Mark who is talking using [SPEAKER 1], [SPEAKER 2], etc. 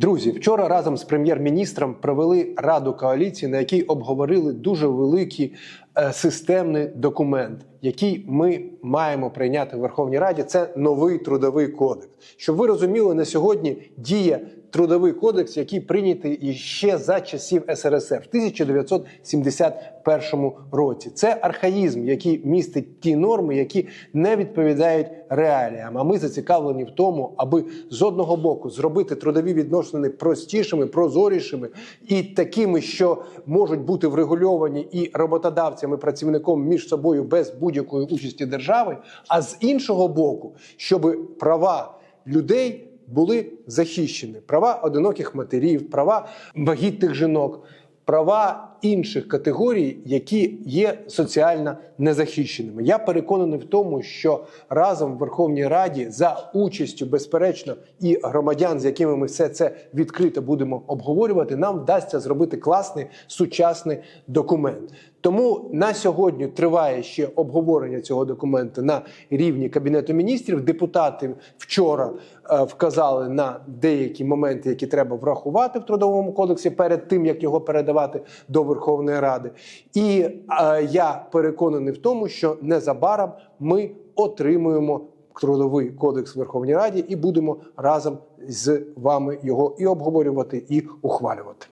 [SPEAKER 1] Друзі, вчора разом з прем'єр-міністром провели раду коаліції, на якій обговорили дуже великий е, системний документ, який ми маємо прийняти в Верховній Раді. Це новий трудовий кодекс. Щоб ви розуміли, на сьогодні діє трудовий кодекс, який прийнятий ще за часів СРСР в 1971 році. Це архаїзм, який містить ті норми, які не відповідають реаліям. А ми зацікавлені в тому, аби з одного боку зробити трудові відносини простішими, прозорішими і такими, що можуть бути врегульовані і роботодавцями, і працівником між собою без будь-якої участі держави. А з іншого боку, щоб права людей були захищені, права одиноких матерів, права вагітних жінок. Права інших категорій, які є соціально незахищеними. Я переконаний в тому, що разом в Верховній Раді за участю, безперечно, і громадян, з якими ми все це відкрито будемо обговорювати, нам вдасться зробити класний сучасний документ. Тому на сьогодні триває ще обговорення цього документу на рівні кабінету міністрів. Депутати вчора е, вказали на деякі моменти, які треба врахувати в трудовому кодексі перед тим, як його передавати до Верховної Ради. І е, я переконаний в тому, що незабаром ми отримуємо трудовий кодекс в Верховній Раді і будемо разом з вами його і обговорювати, і ухвалювати.